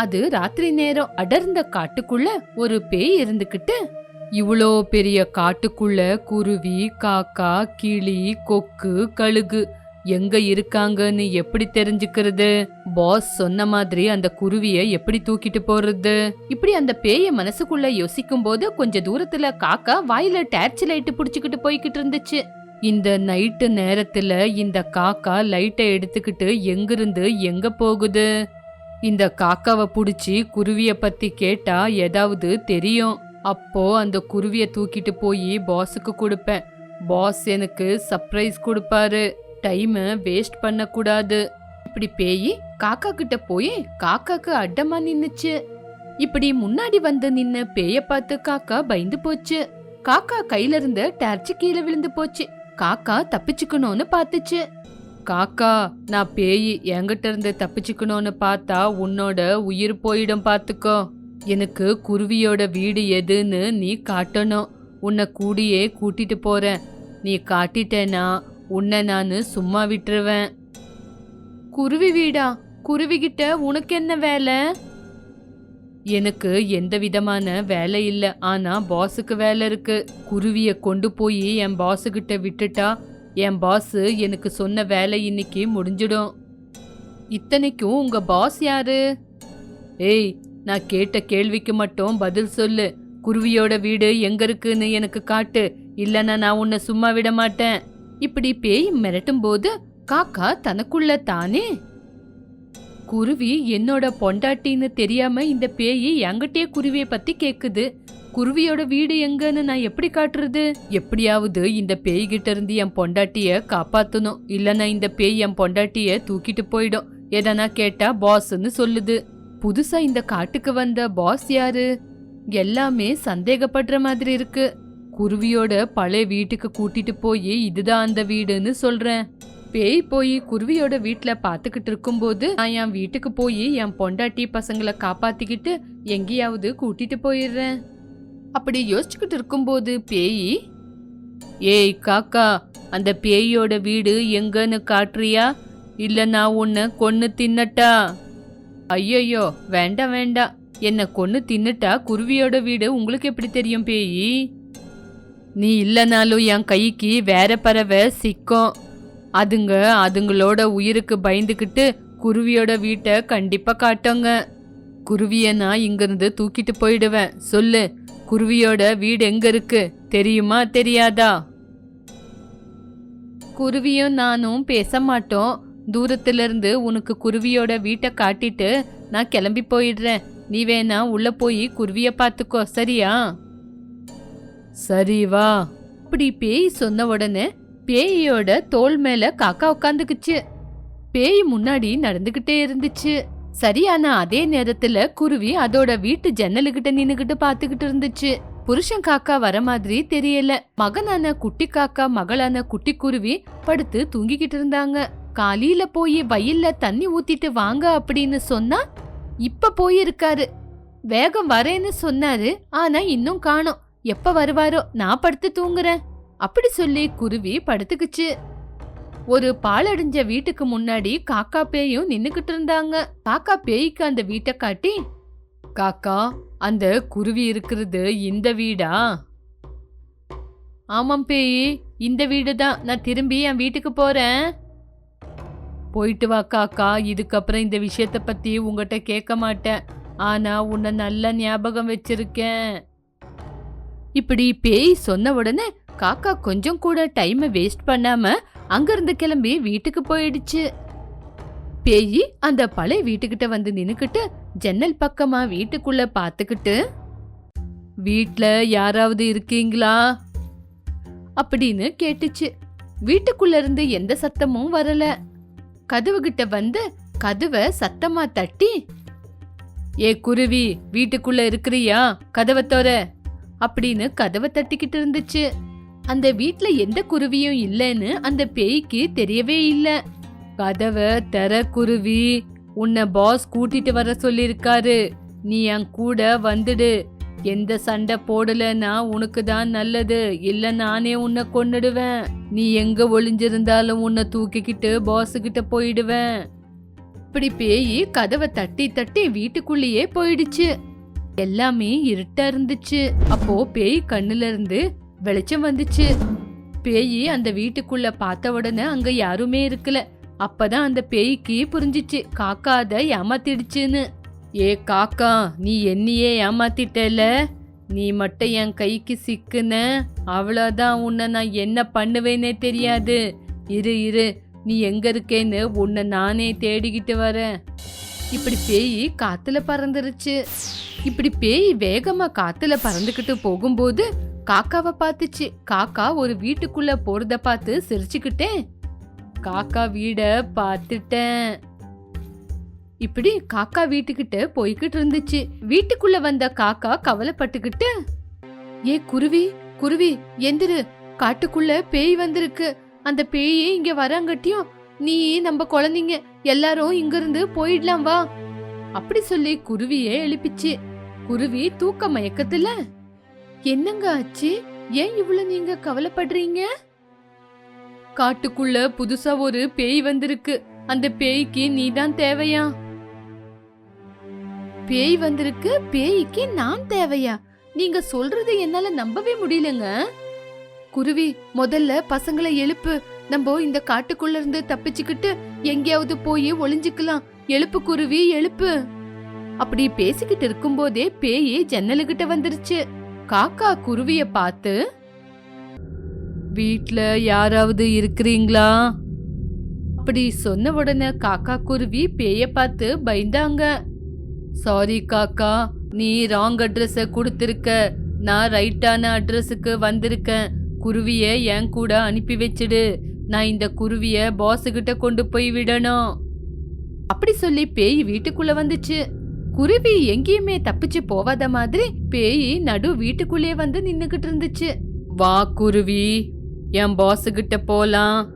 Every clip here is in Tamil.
அது ராத்திரி நேரம் அடர்ந்த காட்டுக்குள்ள ஒரு பேய் இருந்துகிட்டு இவ்வளோ பெரிய காட்டுக்குள்ள குருவி காக்கா கிளி கொக்கு கழுகு எங்க இருக்காங்கன்னு எப்படி தெரிஞ்சுக்கிறது? பாஸ் சொன்ன மாதிரி அந்த குருவிய எப்படி தூக்கிட்டு போறது? இப்படி அந்த பேய மனசுக்குள்ள யோசிக்கும் போது கொஞ்ச தூரத்துல காக்கா வாயில டார்ச் லைட்டு புடிச்சுக்கிட்டு போய்கிட்டு இருந்துச்சு. இந்த நைட்டு நேரத்துல இந்த காக்கா லைட்டை எடுத்துக்கிட்டு எங்கிருந்து எங்க போகுது? இந்த காக்காவை பிடிச்சி குருவிய பத்தி கேட்டா ஏதாவது தெரியும். அப்போ அந்த குருவிய தூக்கிட்டு போய் பாஸுக்கு கொடுப்பேன். பாஸ் எனக்கு சர்ப்ரைஸ் கொடுப்பாரு. டைமை வேஸ்ட் பண்ணக்கூடாது. இப்படி பேய் காக்கா கிட்ட போய் காக்காக்கு அட்டமா நின்னுச்சு. இப்படி முன்னாடி வந்து நின்ன பேய பார்த்து காக்கா பயந்து போச்சு. காக்கா கையில இருந்த டார்ச் கீழே விழுந்து போச்சு. காக்கா தப்பிச்சுக்கணும்னு பார்த்துச்சு. காக்கா நான் பேய் என்கிட்ட இருந்து தப்பிச்சுக்கணும்னு பார்த்தா உன்னோட உயிர் போயிடும் பார்த்துக்கோ எனக்கு குருவியோட வீடு எதுன்னு நீ காட்டணும். உன்னை கூடியே கூட்டிட்டு போறேன். நீ காட்டிட்டேனா உன்னை நான் சும்மா விட்டுருவேன். குருவி வீடா? குருவிகிட்ட உனக்கு என்ன வேலை? எனக்கு எந்த விதமான வேலை இல்லை. ஆனா பாஸுக்கு வேலை இருக்கு. குருவியை கொண்டு போய் என் பாஸுக்கிட்ட விட்டுட்டா என் பாஸ் எனக்கு சொன்ன வேலை இன்னைக்கு முடிஞ்சிடும். இத்தனைக்கும் உங்க பாஸ் யாரு? ஏய் நான் கேட்ட கேள்விக்கு மட்டும் பதில் சொல்லு. குருவியோட வீடு எங்க இருக்குன்னு எனக்கு காட்டு. இல்லைன்னா நான் உன்னை சும்மா விட மாட்டேன். இப்படி பேய் மிரட்டும் போது காக்கா தனக்குள்ள தானே? குருவி என்னோட பொண்டாட்டின்னு தெரியாம இந்த பேய் என்கிட்டயே குருவியை பத்தி கேக்குது. குருவியோட வீடு எங்கன்னு நான் எப்படி காட்டுறது? எப்படியாவது இந்த பேய்கிட்ட இருந்து என் பொண்டாட்டிய காப்பாத்தணும். இல்லனா இந்த பேய் என் பொண்டாட்டிய தூக்கிட்டு போயிடும். எதனா கேட்டா பாஸ்ன்னு சொல்லுது. புதுசா இந்த காட்டுக்கு வந்த பாஸ் யாரு? எல்லாமே சந்தேகப்படுற மாதிரி இருக்கு. குருவியோட பழைய வீட்டுக்கு கூட்டிட்டு போய் இதுதான் அந்த வீடுன்னு சொல்றேன். பேய் போய் குருவியோட வீட்டில் பாத்துக்கிட்டு இருக்கும்போது நான் என் வீட்டுக்கு போய் என் பொண்டாட்டி பசங்களை காப்பாத்திக்கிட்டு எங்கேயாவது கூட்டிட்டு போயிடுறேன். அப்படி யோசிச்சுக்கிட்டு இருக்கும்போது பேய் ஏய் காக்கா அந்த பேயோட வீடு எங்கன்னு காட்டுறியா? இல்ல நான் உன்னை கொன்னு தின்னட்டா? ஐயையோ வேண்டாம் வேண்டாம். என்ன கொன்னு தின்னுட்டா குருவியோட வீடு உங்களுக்கு எப்படி தெரியும் பேயி? நீ இல்லைனாலும் என் கைக்கு வேற பறவை சிக்கும். அதுங்க அதுங்களோட உயிருக்கு பயந்துக்கிட்டு குருவியோட வீட்டை கண்டிப்பா காட்டுங்க. குருவிய நான் இங்கிருந்து தூக்கிட்டு போயிடுவேன். சொல்லு குருவியோட வீடு எங்க இருக்கு? தெரியுமா தெரியாதா? குருவியும் நானும் பேச மாட்டோம். தூரத்திலிருந்து உனக்கு குருவியோட வீட்டை காட்டிட்டு நான் கிளம்பி போயிடுறேன். நீ வேணா உள்ள போய் குருவிய பார்த்துக்கோ சரியா? சரி வா. அப்படி பேய் சொன்ன உடனே பேயோட தோல் மேல காக்கா உட்காந்துக்குச்சு பேய் முன்னாடி நடந்துகிட்டே இருந்துச்சு. சரியான அதே நேரத்துல குருவி அதோட வீட்டு ஜன்னலுகிட்ட நின்னுகிட்டு பாத்துக்கிட்டு இருந்துச்சு. புருஷன் காக்கா வர மாதிரி தெரியல. மகனான குட்டி காக்கா மகளான குட்டி குருவி படுத்து தூங்கிக்கிட்டு இருந்தாங்க. காலையில போய் வயல்ல தண்ணி ஊத்திட்டு வாங்க அப்படின்னு சொன்னா இப்ப போயிருக்காரு. வேகம் வரேன்னு சொன்னாரு ஆனா இன்னும் காணோம். எப்ப வருவாரோ நான் படுத்து தூங்குறேன். அப்படி சொல்லி குருவி படுத்துக்குச்சு. ஒரு பாலடைஞ்ச வீட்டுக்கு முன்னாடி காக்கா பேயும் நின்னுக்கிட்டு இருந்தாங்க. காக்கா பேய்க்கு அந்த வீட்டை காட்டி காக்கா அந்த குருவி இருக்கிறது இந்த வீடா? ஆமாம் பேய் இந்த வீடு தான். நான் திரும்பி என் வீட்டுக்கு போறேன். போயிட்டு வா காக்கா. இதுக்கப்புறம் இந்த விஷயத்த பத்தி உங்ககிட்ட கேட்க மாட்டேன். ஆனா உன்னை நல்ல ஞாபகம் வச்சிருக்கேன். இப்படி பேய் சொன்ன உடனே காக்கா கொஞ்சம் கூட டைமை வேஸ்ட் பண்ணாம அங்கிருந்து கிளம்பி வீட்டுக்கு போயிடுச்சு. பேய் அந்த பழைய வீட்டுக்கிட்ட வந்து நின்னுக்கிட்டு ஜன்னல் பக்கமா வீட்டுக்குள்ள பாத்துக்கிட்டு வீட்ல யாராவது இருக்கீங்களா? அப்படின்னு கேட்டுச்சு. வீட்டுக்குள்ள இருந்து எந்த சத்தமும் வரல. கதவு கிட்ட வந்து கதவை சத்தமா தட்டி ஏ குருவி வீட்டுக்குள்ள இருக்கிறியா? கதவை தோற அப்படின்னு கதவை தட்டிக்கிட்டு இருந்துச்சு. அந்த வீட்ல எந்த குருவியும் இல்லைன்னு அந்த பேய்க்கு தெரியவே இல்ல. கதவை தர குருவி உன்னை பாஸ் கூட்டிட்டு வர சொல்லியிருக்காரு நீ என் கூட வந்துடு. எந்த சண்டை போடலன்னா உனக்கு தான் நல்லது. இல்ல நானே உன்னை கொன்னுடுவேன். நீ எங்க ஒளிஞ்சிருந்தாலும் உன்னை தூக்கிக்கிட்டு பாஸுக்கிட்ட கிட்ட போயிடுவேன். இப்படி பேயி கதவை தட்டி தட்டி வீட்டுக்குள்ளேயே போயிடுச்சு. எல்லாமே இருட்டா இருந்துச்சு. அப்போ பேய் கண்ணுல இருந்து வெளிச்சம் வந்துச்சு. பேய் அந்த வீட்டுக்குள்ள பார்த்த உடனே அங்க யாருமே இருக்கல. அப்பதான் அந்த பேய்க்கு புரிஞ்சிச்சு. காக்கா அத ஏமாத்திடுச்சுன்னு. ஏ காக்கா நீ என்னையே ஏமாத்திட்டல? நீ மட்டும் என் கைக்கு சிக்குன? அவ்வளோதான் உன்னை நான் என்ன பண்ணுவேனே தெரியாது. இரு இரு. நீ எங்க இருக்கேன்னு உன்னை நானே தேடிக்கிட்டு வரேன். இப்படி பேய் காத்துல பறந்துருச்சு. இப்படி பேய் வேகமா காத்துல பறந்துக்கிட்டு போகும்போது காக்காவை பார்த்துச்சு. காக்கா ஒரு வீட்டுக்குள்ள போறத பார்த்து சிரிச்சுக்கிட்டே காக்கா வீட பார்த்துட்டேன். இப்படி காக்கா வீட்டுக்கிட்ட போய்கிட்டு இருந்துச்சு. வீட்டுக்குள்ள வந்த காக்கா கவலைப்பட்டுக்கிட்டு ஏ குருவி குருவி எந்திரு. காட்டுக்குள்ள பேய் வந்திருக்கு. அந்த பேயே இங்க வரங்கட்டியும் நீ நம்ம குழந்தைங்க எல்லாரும் இங்கிருந்து போயிடலாம் வா. அப்படி சொல்லி குருவியே எழுப்பிச்சு. குருவி தூக்க மயக்கத்துல என்னங்க ஆச்சு? ஏன் இவ்வளவு நீங்க கவலைப்படுறீங்க? காட்டுக்குள்ள புதுசா ஒரு பேய் வந்திருக்கு. அந்த பேய்க்கு நீதான் தேவையா? பேய் வந்திருக்கு பேய்க்கு நான் தேவையா? நீங்க சொல்றது என்னால நம்பவே முடியலங்க. குருவி முதல்ல பசங்களை எழுப்பு. நம்ம இந்த காட்டுக்குள்ள இருந்து தப்பிச்சுக்கிட்டு எங்கேயாவது போய் ஒளிஞ்சுக்கலாம். எழுப்பு குருவி எழுப்பு. அப்படி பேசிக்கிட்டு இருக்கும்போதே பேயி ஜன்னலுகிட்ட வந்துருச்சு. காக்கா குருவிய பார்த்து வீட்ல யாராவது இருக்கிறீங்களா? அப்படி சொன்ன உடனே காக்கா குருவி பேய பார்த்து பயந்தாங்க. சாரி காக்கா நீ ராங் அட்ரஸ கொடுத்துருக்க. நான் ரைட்டான அட்ரஸுக்கு வந்திருக்கேன். குருவிய என் கூட அனுப்பி வச்சிடு. நான் இந்த குருவிய பாஸ் கொண்டு போய் விடணும். அப்படி சொல்லி பேய் வீட்டுக்குள்ள வந்துச்சு. குருவி எங்கேயுமே தப்பிச்சு போவாத மாதிரி பேய் நடு வீட்டுக்குள்ளே வந்து நின்னுகிட்டு இருந்துச்சு. வா குருவி. என் பாஸ் கிட்ட போலாம்.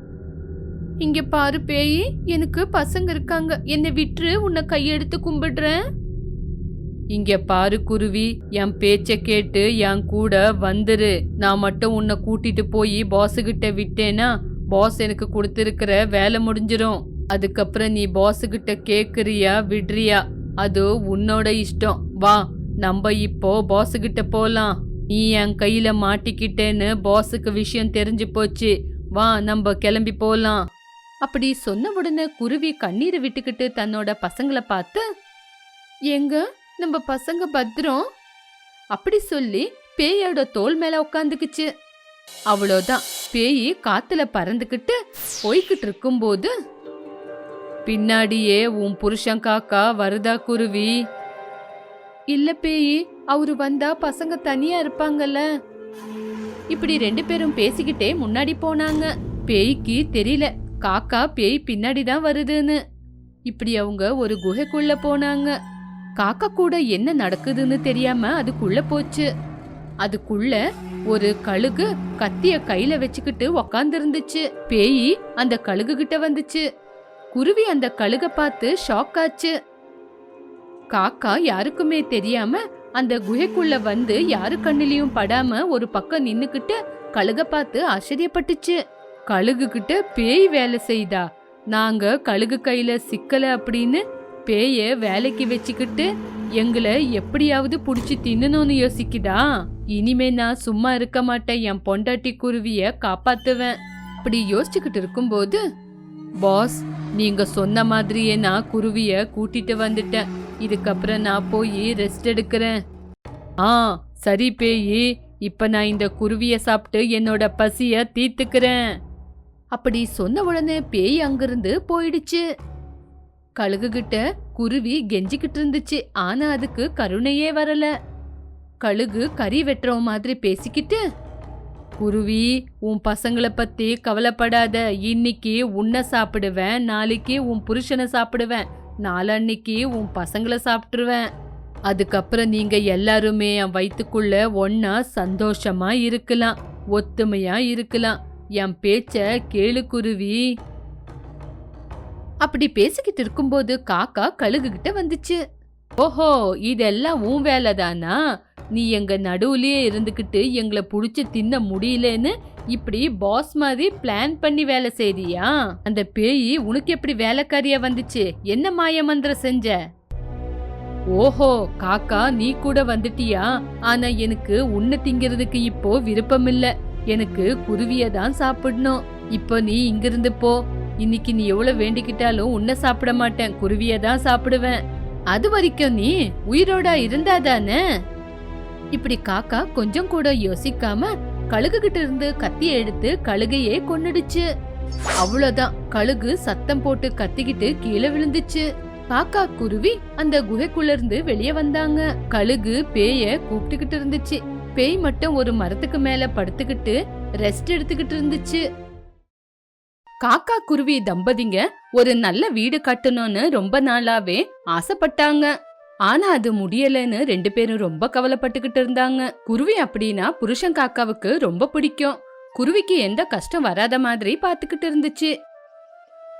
இங்க பாரு பேய் எனக்கு பசங்க இருக்காங்க. என்னை விட்டுரு உன்னை கையெடுத்து கும்பிடுறேன். இங்க பாரு குருவி என் பேச்ச கேட்டு என் கூட வந்துரு. நான் மட்டும் உன்னை கூட்டிட்டு போய் பாஸ் கிட்ட விட்டேனா பாஸ் எனக்கு கொடுத்துருக்கிற வேலை முடிஞ்சிரும். அதுக்கப்புறம் நீ பாஸ் கிட்ட கேக்குறியா விடுறியா? அது உன்னோட இஷ்டம். வா நம்ம இப்போ பாஸ் கிட்ட போலாம். நீ என் கையில மாட்டிக்கிட்டேன்னு பாஸுக்கு விஷயம் தெரிஞ்சு போச்சு. வா நம்ம கிளம்பி போலாம். அப்படி சொன்ன உடனே குருவி கண்ணீரை விட்டுக்கிட்டு தன்னோட பசங்களை பார்த்து எங்க நம்ம பசங்க பத்திரம்? அப்படி சொல்லி பேயோட தோல் மேல உட்காந்துக்குச்சு அவ்வளோதான். பேய் காத்துல பறந்துக்கிட்டு போய்கிட்டு இருக்கும்போது பின்னாடியே உன் புருஷன் காக்கா வருதா குருவி? இல்ல பேயி அவரு வந்தா பசங்க தனியா இருப்பாங்கல்ல. இப்படி ரெண்டு பேரும் பேசிக்கிட்டே முன்னாடி போனாங்க. பேய்க்கு தெரியல. காக்கா பேய் பின்னாடி தான் வருதுன்னு. இப்படி அவங்க ஒரு குகைக்குள்ள போனாங்க. காக்கா கூட என்ன நடக்குதுன்னு தெரியாம அதுக்குள்ள போச்சு. அதுக்குள்ள ஒரு கழுகு கத்திய கையில வச்சுக்கிட்டு உக்காந்து இருந்துச்சு பேய் அந்த கழுகு கிட்ட வந்துச்சு. குருவி அந்த கழுக பார்த்து ஷாக் ஆச்சு. காக்கா யாருக்குமே தெரியாம அந்த குகைக்குள்ள வந்து யாரு கண்ணிலையும் படாம ஒரு பக்கம் நின்னுக்கிட்டு கழுக பார்த்து ஆச்சரியப்பட்டுச்சு. கழுகு கிட்ட பேய் வேலை செய்தா. நாங்க கழுகு கையில சிக்கல அப்படின்னு பேய வேலைக்கு வச்சுக்கிட்டு எங்களை எப்படியாவது புடிச்சு தின்னணும்னு யோசிக்குதா. இனிமே நான் சும்மா இருக்க மாட்டேன். என் பொண்டாட்டி குருவிய காப்பாத்துவேன். அப்படி யோசிச்சுக்கிட்டு இருக்கும்போது பாஸ் நீங்க சொன்ன மாதிரியே நான் குருவிய கூட்டிட்டு வந்துட்டேன். இதுக்கப்புறம் நான் போய் ரெஸ்ட் எடுக்கிறேன். ஆ சரி பேயி இப்ப நான் இந்த குருவிய சாப்பிட்டு என்னோட பசிய தீர்த்துக்கிறேன். அப்படி சொன்ன உடனே பேய் அங்கிருந்து போயிடுச்சு. கழுகுகிட்ட குருவி கெஞ்சிக்கிட்டு இருந்துச்சு. ஆனா அதுக்கு கருணையே வரல. கழுகு கறி வெட்டுற மாதிரி பேசிக்கிட்டு குருவி உன் பசங்களை பத்தி கவலைப்படாத. இன்னைக்கு உன்னை சாப்பிடுவேன் நாளைக்கு உன் புருஷனை சாப்பிடுவேன் நாளன்னைக்கு உன் பசங்களை சாப்பிட்ருவேன் அதுக்கப்புறம் நீங்க எல்லாருமே என் வயிற்றுக்குள்ள ஒன்னா சந்தோஷமா இருக்கலாம் ஒத்துமையா இருக்கலாம். என் பேச்ச கேளு குருவி. அப்படி பேசிக்கிட்டு இருக்கும்போது காக்கா கழுகுகிட்ட வந்துச்சு. ஓஹோ இதெல்லாம் உன் வேலைதானா? நீ எங்க நடுவுலயே இருந்துக்கிட்டு எங்களை புடிச்சு தின்ன முடியலன்னு இப்படி பாஸ் மாதிரி பிளான் பண்ணி வேலை செய்தியா அந்த பேய் உனக்கு எப்படி வேலைக்காரியா வந்துச்சு? என்ன மாய மந்திரம் செஞ்ச? ஓஹோ காக்கா நீ கூட வந்துட்டியா? ஆனா எனக்கு உன்னை திங்கிறதுக்கு இப்போ விருப்பம் இல்ல எனக்கு குருவிய தான் சாப்பிடணும். இப்போ நீ இங்கிருந்து போ. இன்னைக்கு நீ எவ்வளவு வேண்டிக்கிட்டாலும் உன்னை சாப்பிட மாட்டேன். குருவிய தான் சாப்பிடுவேன். அது வரைக்கும் நீ உயிரோட இருந்தாதானே? இப்படி காக்கா கொஞ்சம் கூட யோசிக்காம கழுகு கிட்ட இருந்து கத்திய எடுத்து கழுகையே கொன்னுடுச்சு. அவ்வளவுதான். கழுகு சத்தம் போட்டு கத்திக்கிட்டு கீழே விழுந்துச்சு. காக்கா குருவி அந்த குகைக்குள்ள இருந்து வெளியே வந்தாங்க. கழுகு பேய கூப்பிட்டுக்கிட்டு இருந்துச்சு. பேய் மட்டும் ஒரு மரத்துக்கு மேல படுத்துக்கிட்டு ரெஸ்ட் எடுத்துக்கிட்டு இருந்துச்சு. காக்கா குருவி தம்பதிங்க ஒரு நல்ல வீடு கட்டணும்னு ரொம்ப நாளாவே ஆசைப்பட்டாங்க. ஆனா அது முடியலன்னு ரெண்டு பேரும் ரொம்ப கவலைப்பட்டுக்கிட்டு இருந்தாங்க. குருவி அப்படின்னா புருஷன் காக்காவுக்கு ரொம்ப பிடிக்கும். குருவிக்கு எந்த கஷ்டம் வராத மாதிரி பாத்துக்கிட்டு இருந்துச்சு.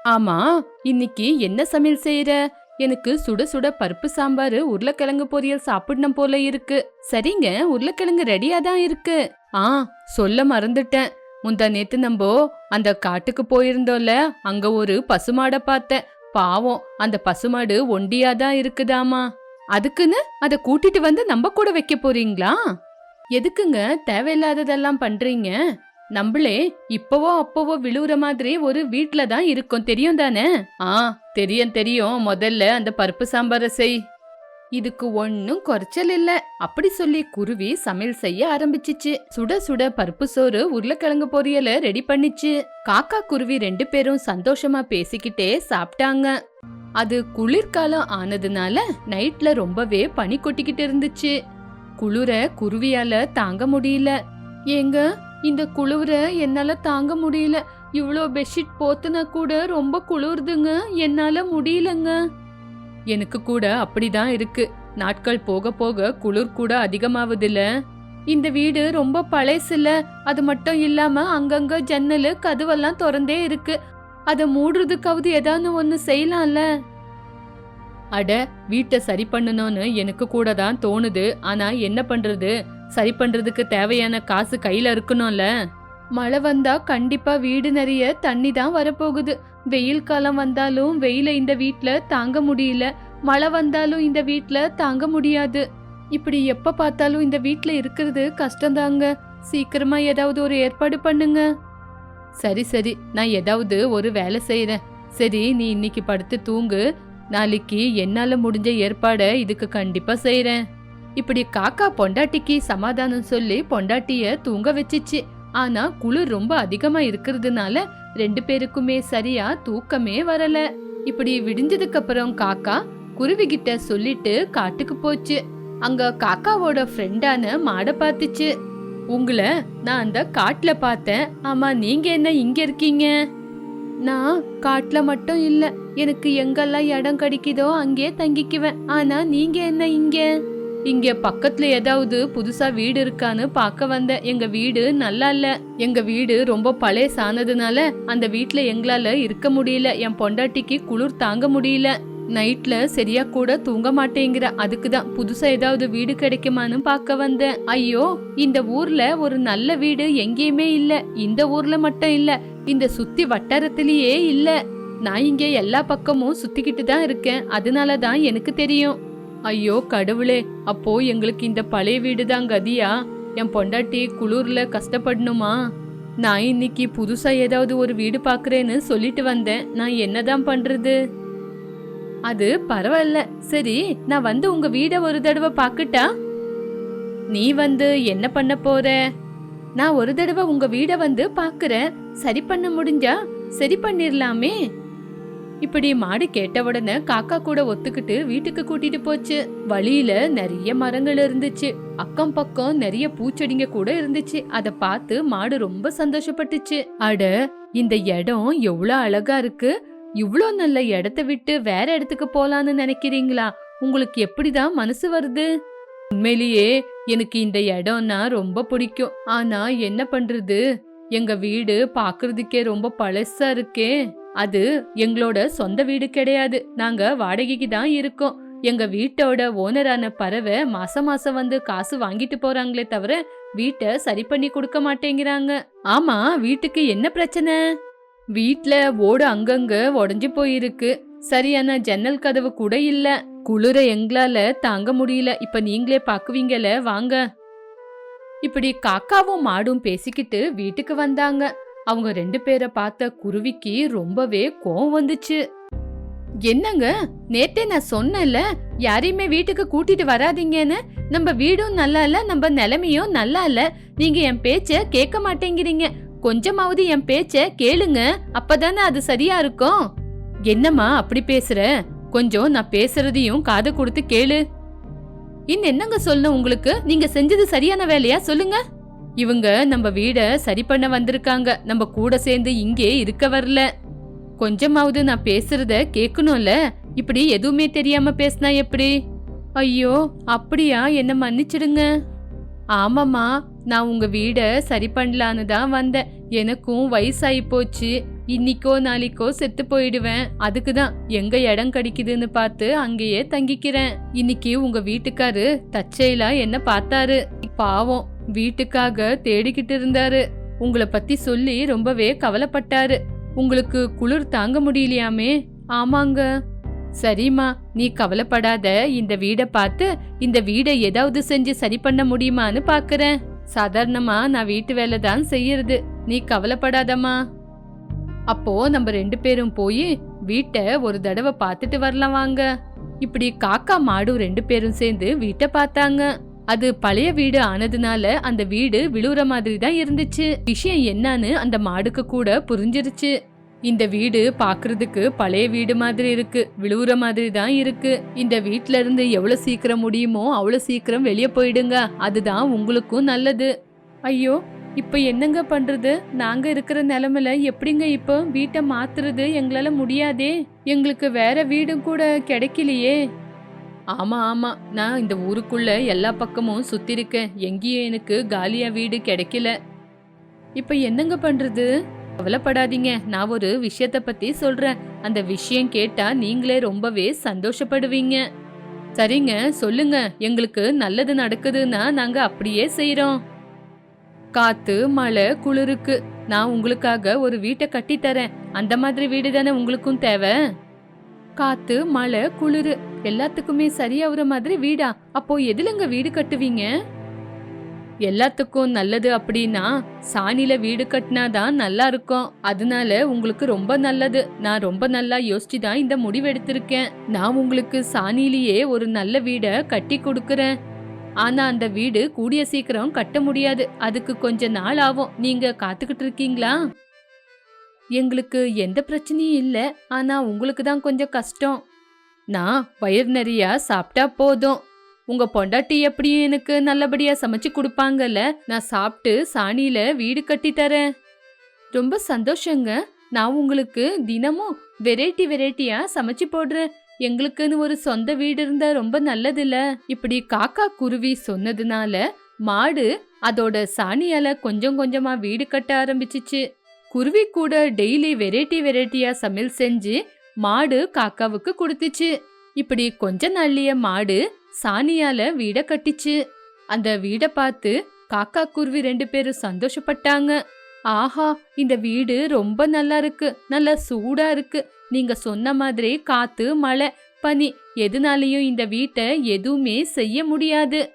ஆமா இன்னைக்கு என்ன சமையல் செய்யற எனக்கு சுட சுட பருப்பு சாம்பார் உருளைக்கிழங்கு பொரியல் சாப்பிடணும் போல இருக்கு. சரிங்க உருளைக்கிழங்கு ரெடியா தான் இருக்கு. ஆ சொல்ல மறந்துட்டேன். முந்தா நேத்து நம்போ அந்த காட்டுக்கு போயிருந்தோம்ல அங்க ஒரு பசுமாடை பார்த்தேன். பாவம் அந்த பசுமாடு ஒண்டியாதான் இருக்குதாமா. அதுக்குன்னு அதை கூட்டிட்டு வந்து நம்ம கூட வைக்க போறீங்களா? எதுக்குங்க தேவையில்லாததெல்லாம் பண்றீங்க? நம்மளே இப்பவோ அப்பவோ விழுவுற மாதிரி ஒரு வீட்ல தான் இருக்கோம். தெரியும் தானே? ஆ தெரியும் தெரியும். முதல்ல அந்த பருப்பு சாம்பாரை செய். இதுக்கு ஒன்னும் குறைச்சல் இல்ல. அப்படி சொல்லி குருவி சமையல் செய்ய ஆரம்பிச்சிச்சு. சுட சுட பருப்பு சோறு உருளைக்கிழங்கு பொரியல ரெடி பண்ணிச்சு. காக்கா குருவி ரெண்டு பேரும் சந்தோஷமா பேசிக்கிட்டே சாப்பிட்டாங்க. அது குளிர்காலம் ஆனதுனால நைட்ல ரொம்பவே பனி கொட்டிக்கிட்டு இருந்துச்சு. குளிர குருவியால தாங்க முடியல. ஏங்க இந்த குளிர என்னால தாங்க முடியல. இவ்வளோ பெட்ஷீட் போத்துனா கூட ரொம்ப குளிர்துங்க. என்னால முடியலங்க. எனக்கு கூட அப்படிதான் இருக்கு. நாட்கள் போக போக குளிர் கூட அதிகமாவதில்ல. இந்த வீடு ரொம்ப பழசுல. அது மட்டும் இல்லாம அங்கங்க ஜன்னலு கதவெல்லாம் திறந்தே இருக்கு. அதை மூடுறதுக்காவது ஏதாவது ஒன்று செய்யலாம்ல? அட வீட்டை சரி பண்ணணும்னு எனக்கு கூட தான் தோணுது. ஆனா என்ன பண்றது? சரி பண்றதுக்கு தேவையான காசு கையில இருக்கணும்ல? மழை வந்தா கண்டிப்பா வீடு நிறைய தண்ணி தான் வரப்போகுது. வெயில் காலம் வந்தாலும் வெயில இந்த வீட்ல தாங்க முடியல. மழை வந்தாலும் இந்த வீட்ல தாங்க முடியாது. இப்படி எப்ப பார்த்தாலும் இந்த வீட்ல இருக்கிறது கஷ்டம்தாங்க. சீக்கிரமா ஏதாவது ஒரு ஏற்பாடு பண்ணுங்க. சரி சரி நான் ஏதாவது ஒரு வேலை செய்கிறேன் சரி நீ இன்னைக்கு படுத்து தூங்கு. நாளைக்கு என்னால் முடிஞ்ச ஏற்பாடை இதுக்கு கண்டிப்பாக செய்கிறேன் இப்படி காக்கா பொண்டாட்டிக்கு சமாதானம் சொல்லி பொண்டாட்டிய தூங்க வச்சிச்சு. ஆனா குளிர் ரொம்ப அதிகமா இருக்கிறதுனால ரெண்டு பேருக்குமே சரியா தூக்கமே வரல. இப்படி விடிஞ்சதுக்கு அப்புறம் காக்கா குருவி கிட்ட சொல்லிட்டு காட்டுக்கு போச்சு. அங்க காக்காவோட ஃப்ரெண்டான மாடை பார்த்துச்சு. உங்களை நான் அந்த காட்டுல பார்த்தேன். ஆமா நீங்க என்ன இங்க இருக்கீங்க? நான் காட்டுல மட்டும் இல்ல எனக்கு எங்கெல்லாம் இடம் கிடைக்குதோ அங்கே தங்கிக்குவேன். ஆனா நீங்க என்ன இங்க? இங்க பக்கத்துல ஏதாவது புதுசா வீடு இருக்கான்னு பார்க்க வந்தேன். எங்க வீடு நல்லா இல்ல. எங்க வீடு ரொம்ப பழைய சானதுனால அந்த வீட்டில் எங்களால இருக்க முடியல. என் பொண்டாட்டிக்கு குளிர் தாங்க முடியல. நைட்ல சரியா கூட தூங்க மாட்டேங்கிற அதுக்கு தான் புதுசா ஏதாவது வீடு கிடைக்குமான்னு பார்க்க வந்தேன். ஐயோ இந்த ஊர்ல ஒரு நல்ல வீடு எங்கேயுமே இல்ல. இந்த ஊர்ல மட்டும் இல்ல இந்த சுத்தி வட்டாரத்திலேயே இல்ல. நான் இங்க எல்லா பக்கமும் சுத்திக்கிட்டு தான் இருக்கேன். அதனால தான் எனக்கு தெரியும். ஐயோ கடவுளே அப்போ எங்களுக்கு இந்த பழைய வீடு தான் கதியா? என் பொண்டாட்டி குளிர்ல கஷ்டப்படணுமா? நான் இன்னைக்கு புதுசா ஏதாவது ஒரு வீடு பாக்குறேன்னு சொல்லிட்டு வந்தேன். நான் என்னதான் பண்றது? அது பரவாயில்ல. சரி நான் வந்து உங்க வீட ஒரு தடவை பாக்கட்டா நீ வந்து என்ன பண்ண போற? நான் ஒரு தடவை உங்க வீட வந்து பாக்குறேன் சரி பண்ண முடிஞ்சா? சரி பண்ணிரலாமே. இப்படி மாடு கேட்ட உடனே காக்கா கூட ஒத்துக்கிட்டு வீட்டுக்கு கூட்டிட்டு போச்சு. வழியில நிறைய மரங்கள் இருந்துச்சு. அக்கம் பக்கம் நிறைய பூச்செடிங்க கூட இருந்துச்சு. அத பார்த்து மாடு ரொம்ப சந்தோஷப்பட்டுச்சு. அட இந்த இடம் எவ்வளவு அழகா இருக்கு. இவ்ளோ நல்ல இடத்த விட்டு வேற இடத்துக்கு போலான்னு நினைக்கிறீங்களா? உங்களுக்கு எப்படிதான் மனசு வருது? உண்மையிலேயே எனக்கு இந்த இடம்னா ரொம்ப பிடிக்கும். ஆனா என்ன பண்றது? எங்க வீடு பாக்குறதுக்கே ரொம்ப பழசா இருக்கே. அது எங்களோட சொந்த வீடு கிடையாது. நாங்க வாடகைக்கு தான் இருக்கோம். எங்க வீட்டோட ஓனரான பறவை மாசம் மாசம் வந்து காசு வாங்கிட்டு போறாங்களே தவிர வீட்டை சரி பண்ணி கொடுக்க மாட்டேங்கிறாங்க. ஆமா வீட்டுக்கு என்ன பிரச்சனை? வீட்ல ஓடு அங்கங்க உடஞ்சி போயிருக்கு. சரியான ஜன்னல் கதவு கூட இல்ல. குளிர எங்களால தாங்க முடியல. இப்ப நீங்களே பாக்குவீங்கல வாங்க. இப்படி காக்காவும் மாடும் பேசிக்கிட்டு வீட்டுக்கு வந்தாங்க. அவங்க ரெண்டு பேரை பார்த்த குருவிக்கு ரொம்பவே கோவம் வந்துச்சு. என்னங்க? நேத்தே நான் சொன்னேன்ல யாரையுமே வீட்டுக்கு கூட்டிட்டு வராதீங்கன்னு. நம்ம வீடும் நல்லா இல்ல நம்ம நிலைமையும் நல்லா இல்ல. நீங்க என் பேச்ச கேட்க மாட்டேங்கிறீங்க. கொஞ்சமாவது என் பேச்ச கேளுங்க. அப்பதானே அது சரியா இருக்கும்? என்னம்மா அப்படி பேசுற? கொஞ்சம் நான் பேசுறதையும் காது கொடுத்து கேளு. இன்னும் என்னங்க சொல்லணும் உங்களுக்கு? நீங்க செஞ்சது சரியான வேலையா சொல்லுங்க. இவங்க நம்ம வீட சரி பண்ண வந்திருக்காங்க. நம்ம கூட சேர்ந்து இங்கே இருக்க வரல. கொஞ்சமாவது நான் பேசுறத கேட்கணும்ல? இப்படி எதுவுமே தெரியாம பேசினா எப்படி? ஐயோ அப்படியா? என்ன மன்னிச்சிடுங்க. ஆமாம்மா. நான் உங்க வீடை சரி பண்ணலான்னு தான் வந்தேன். எனக்கும் வயசாகி போச்சு. இன்னிக்கோ நாளைக்கோ செத்து போயிடுவேன். அதுக்கு தான் எங்க இடம் கிடைக்குதுன்னு பார்த்து அங்கேயே தங்கிக்கிறேன். இன்னைக்கு உங்க வீட்டுக்காரு தச்சையிலா என்ன பார்த்தாரு. பாவம் வீட்டுக்காக தேடிக்கிட்டு இருந்தாரு. உங்களை பத்தி சொல்லி ரொம்பவே கவலைப்பட்டாரு. உங்களுக்கு குளிர் தாங்க முடியலையாமே? ஆமாங்க. சரிம்மா நீ கவலைப்படாத. இந்த வீடை பார்த்து இந்த வீடை ஏதாவது செஞ்சு சரி பண்ண முடியுமான்னு பாக்குறேன் சாதாரணமா நான் வீட்டு வேலை தான் செய்யறது. நீ கவலைப்படாதம்மா. அப்போ நம்ம ரெண்டு பேரும் போய் வீட்டை ஒரு தடவை பார்த்துட்டு வரலாம் வாங்க. இப்படி காக்கா மாடும் ரெண்டு பேரும் சேர்ந்து வீட்டை பார்த்தாங்க. அது பழைய வீடு ஆனதுனால அந்த வீடு விழுற மாதிரி தான் இருந்துச்சு. விஷயம் என்னன்னு அந்த மாடுக்கு கூட புரிஞ்சிருச்சு. இந்த வீடு பாக்குறதுக்கு பழைய வீடு மாதிரி இருக்கு. விழுவுற மாதிரி தான் இருக்கு. இந்த வீட்ல இருந்து எவ்வளவு சீக்கிரம் முடியுமோ அவ்வளவு சீக்கிரம் வெளியே போயிடுங்க. அதுதான் உங்களுக்கும் நல்லது. ஐயோ இப்ப என்னங்க பண்றது? நாங்க இருக்கிற நிலமையில எப்படிங்க இப்போ வீட்டை மாத்துறது? எங்களால முடியாதே. எங்களுக்கு வேற வீடும் கூட கிடைக்கலையே. ஆமா ஆமா. நான் இந்த ஊருக்குள்ள எல்லா பக்கமும் சுத்தி இருக்கேன். எங்கேயும் எனக்கு காலியா வீடு கிடைக்கல. இப்ப என்னங்க பண்றது? கவலைப்படாதீங்க. நான் ஒரு விஷயத்த பத்தி சொல்றேன். அந்த விஷயம் கேட்டா நீங்களே ரொம்பவே சந்தோஷப்படுவீங்க. சரிங்க சொல்லுங்க. எங்களுக்கு நல்லது நடக்குதுன்னா நாங்க அப்படியே செய்யறோம் காத்து மழை குளிருக்கு. நான் உங்களுக்காக ஒரு வீட்டை கட்டித்தரேன் அந்த மாதிரி வீடு தானே உங்களுக்கும் தேவை? காத்து மழை குளிரு. எல்லாத்துக்குமே சரியாகிற மாதிரி வீடா? அப்போ எதுலங்க வீடு கட்டுவீங்க? எல்லாத்துக்கும் நல்லது அப்படின்னா சாணியில வீடு கட்டினாதான் நல்லா இருக்கும். அதனால உங்களுக்கு ரொம்ப நல்லது. நான் ரொம்ப நல்லா யோசிச்சு தான் இந்த முடிவு எடுத்திருக்கேன். நான் உங்களுக்கு சாணியிலேயே ஒரு நல்ல வீடை கட்டி கொடுக்கறேன். ஆனா அந்த வீடு கூடிய சீக்கிரம் கட்ட முடியாது. அதுக்கு கொஞ்ச நாள் ஆகும். நீங்க காத்துக்கிட்டு இருக்கீங்களா? எங்களுக்கு எந்த பிரச்சனையும் இல்ல. ஆனா உங்களுக்கு தான் கொஞ்சம் கஷ்டம். நான் வயிறு நிறையா சாப்பிட்டா போதும். உங்க பொண்டாட்டி எப்படியும் எனக்கு நல்லபடியா சமைச்சு கொடுப்பாங்கல்ல? நான் சாப்பிட்டு சாணியில வீடு கட்டி தரேன். ரொம்ப சந்தோஷங்க. நான் உங்களுக்கு தினமும் வெரைட்டி வெரைட்டியா சமைச்சு போடுறேன். எங்களுக்குன்னு ஒரு சொந்த வீடு இருந்தா ரொம்ப நல்லதுல்ல. இப்படி காக்கா குருவி சொன்னதுனால மாடு அதோட சாணியால கொஞ்சம் கொஞ்சமா வீடு கட்ட ஆரம்பிச்சிச்சு. குருவி கூட டெய்லி வெரைட்டி வெரைட்டியா சமையல் செஞ்சு மாடு காக்காவுக்கு கொடுத்துச்சு. இப்படி கொஞ்ச நாள்லயே மாடு சாணியால வீட கட்டிச்சு. அந்த வீட பார்த்து காக்கா குருவி ரெண்டு பேரும் சந்தோஷப்பட்டாங்க. ஆஹா இந்த வீடு ரொம்ப நல்லா இருக்கு. நல்லா சூடா இருக்கு. நீங்க சொன்ன மாதிரி காத்து மழை பனி எதுனாலையும் இந்த வீட்டை எதுவுமே செய்ய முடியாது.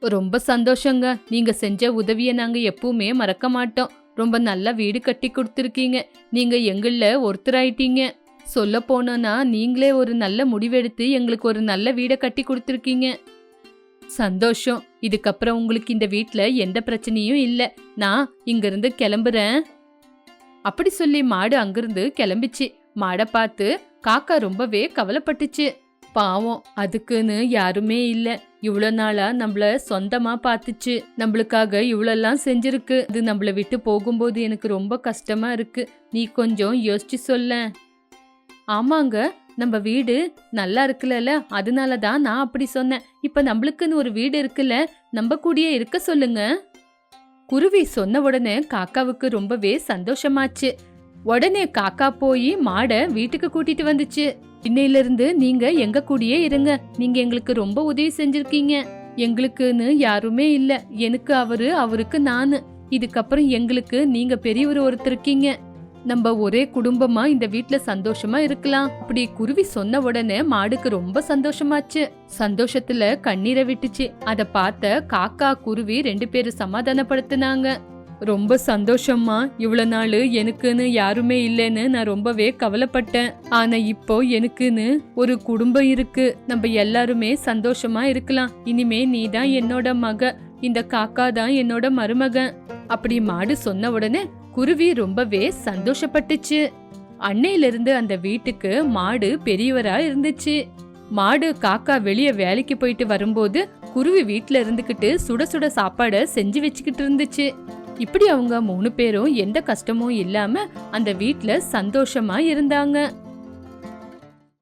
ரொம்ப சந்தோஷங்க. நீங்க செஞ்ச உதவிய நாங்க எப்பவுமே மறக்க மாட்டோம். ரொம்ப நல்ல வீடு கட்டி கொடுத்துருக்கீங்க. நீங்க எங்கள ஒருத்தராயிட்டீங்க. சொல்ல போனோன்னா நீங்களே ஒரு நல்ல முடிவெடுத்து எங்களுக்கு ஒரு நல்ல வீடை கட்டி கொடுத்துருக்கீங்க. சந்தோஷம். இதுக்கப்புறம் உங்களுக்கு இந்த வீட்டில் எந்த பிரச்சனையும் இல்லை. நான் இங்கிருந்து கிளம்புறேன். அப்படி சொல்லி மாடு அங்கிருந்து கிளம்பிச்சு. மாடை பார்த்து காக்கா ரொம்பவே கவலைப்பட்டுச்சு. பாவம் அதுக்குன்னு யாருமே இல்லை. இவ்வளோ நாளா நம்மள சொந்தமா பார்த்துச்சு. நம்மளுக்காக இவ்வளோலாம் செஞ்சிருக்கு. இது நம்மள விட்டு போகும்போது எனக்கு ரொம்ப கஷ்டமா இருக்கு. நீ கொஞ்சம் யோசிச்சு சொல்லேன். ஆமாங்க நம்ம வீடு நல்லா இருக்குல்ல அதனால தான் நான் அப்படி சொன்னேன். இப்ப நம்மளுக்குன்னு ஒரு வீடு இருக்குல்ல நம்ம கூடிய இருக்க சொல்லுங்க. குருவி சொன்ன உடனே காக்காவுக்கு ரொம்பவே சந்தோஷமாச்சு. உடனே காக்கா போய் மாடை வீட்டுக்கு கூட்டிட்டு வந்துச்சு. இன்னையில இருந்து நீங்க எங்க கூடயே இருங்க நீங்க எங்களுக்கு ரொம்ப உதவி செஞ்சிருக்கீங்க. எங்களுக்குன்னு யாருமே இல்ல எனக்கு அவரு அவருக்கு நானு. இதுக்கப்புறம் எங்களுக்கு நீங்க பெரியவர் ஒருத்தர் இருக்கீங்க. நம்ம ஒரே குடும்பமா இந்த வீட்ல சந்தோஷமா இருக்கலாம். அப்படி குருவி சொன்ன உடனே மாடுக்கு ரொம்ப சந்தோஷமாச்சு. சந்தோஷத்துல கண்ணீரை விட்டுச்சு. அத பார்த்த காக்கா குருவி ரெண்டு பேரும் சமாதானப்படுத்தினாங்க. ரொம்ப சந்தோஷமா இவ்வளவு நாள் எனக்குன்னு யாருமே இல்லைன்னு நான் ரொம்பவே கவலைப்பட்டேன். ஆனா இப்போ எனக்குன்னு ஒரு குடும்பம் இருக்கு. நம்ம எல்லாருமே சந்தோஷமா இருக்கலாம். இனிமே நீ தான் என்னோட மக. இந்த காக்கா தான் என்னோட மருமகன். அப்படி மாடு சொன்ன உடனே குருவி ரொம்பவே சந்தோஷப்பட்டுச்சு. அன்னையிலிருந்து அந்த வீட்டுக்கு மாடு பெரியவரா இருந்துச்சு. மாடு காக்கா வெளியே வேலைக்கு போயிட்டு வரும்போது குருவி வீட்டில் இருந்துக்கிட்டு சுட சுட சாப்பாடை செஞ்சு வச்சுக்கிட்டு இருந்துச்சு. இப்படி அவங்க மூணு பேரும் எந்த கஷ்டமும் இல்லாம அந்த வீட்டில் சந்தோஷமா இருந்தாங்க.